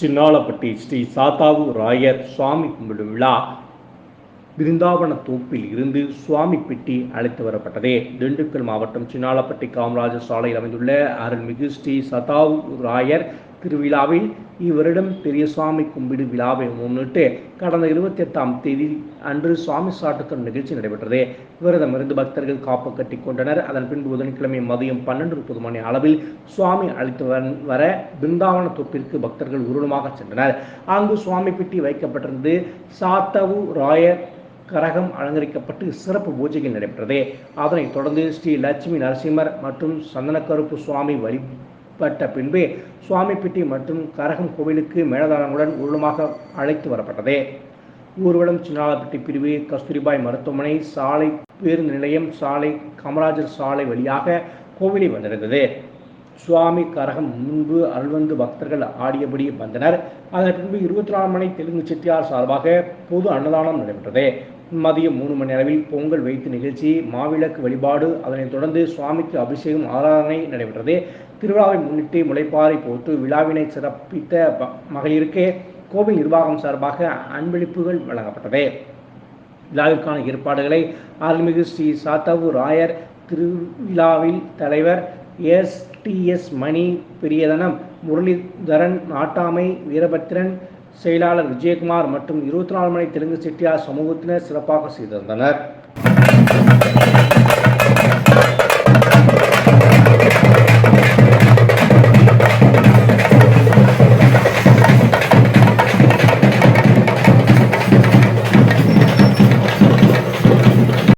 சின்னாளப்பட்டி ஸ்ரீ சாத்தாவு ராயர் சுவாமி கும்பிடும் விழா. பிருந்தாவன தோப்பில் இருந்து சுவாமி பெட்டி அழைத்து வரப்பட்டது. திண்டுக்கல் மாவட்டம் சின்னாளப்பட்டி காமராஜர் சாலையில் அமைந்துள்ள அருள்மிகு ஸ்ரீ சதாவு ராயர் திருவிழாவில் இவரிடம் பெரிய சுவாமி கும்பிடு விழாவை முன்னிட்டு கடந்த இருபத்தி எட்டாம் தேதி அன்று சுவாமி சாட்டுத்தல் நிகழ்ச்சி நடைபெற்றது. விரதமிருந்து பக்தர்கள் காப்பு கட்டி கொண்டனர். அதன் பின்பு புதன்கிழமை மதியம் பன்னெண்டு முப்பது மணி அளவில் சுவாமி அழைத்து வர- வர பிருந்தாவன தொப்பிற்கு பக்தர்கள் ஊர்வலமாக சென்றனர். அங்கு சுவாமி பெட்டி வைக்கப்பட்டிருந்து சாத்தவு ராய கரகம் அலங்கரிக்கப்பட்டு சிறப்பு பூஜைகள் நடைபெற்றது. அதனைத் தொடர்ந்து ஸ்ரீ லட்சுமி நரசிம்மர் மற்றும் சந்தனக்கருப்பு சுவாமி பட்ட பின்பு சுவாமி மற்றும் கரகம் கோவிலுக்கு மேலதாளங்களுடன் ஊர்வலமாக அழைத்து வரப்பட்டது. ஊர்வலம் சின்னாலப்பட்டி பிரிவு கஸ்தூரிபாய் மருத்துவமனை சாலை பேருந்து நிலையம் சாலை காமராஜர் சாலை வழியாக கோவிலை வந்திருந்தது. சுவாமி கரகம் முன்பு அருள்வந்து பக்தர்கள் ஆடியபடி வந்தனர். அதன் பின்பு இருபத்தி நாலு மணி தெலுங்கு செட்டியார் சார்பாக பொது அன்னதானம் நடைபெற்றது. மதியம் மூணு மணி அளவில் பொங்கல் வைத்து நிகழ்ச்சி மாவிளக்கு வழிபாடு அதனைத் தொடர்ந்து சுவாமிக்கு அபிஷேகம் ஆராதனை நடைபெற்றது. திருவிழாவை முன்னிட்டு முளைப்பாறை போட்டு விழாவினை சிறப்பித்த மகளிருக்கே மகளிருக்கு கோவில் நிர்வாகம் சார்பாக அன்பளிப்புகள் வழங்கப்பட்டது. விழாவிற்கான ஏற்பாடுகளை அருள்மிகு ஸ்ரீ சாத்தவு ராயர் திருவிழாவில் தலைவர் எஸ் டி எஸ் மணி பெரியதனம் முரளிதரன் நாட்டாமை வீரபத்திரன் செயலாளர் விஜயகுமார் மற்றும் இருபத்தி நாலு மணி தெலுங்கு செட்டியார் சமூகத்தினர் சிறப்பாக செய்திருந்தனர்.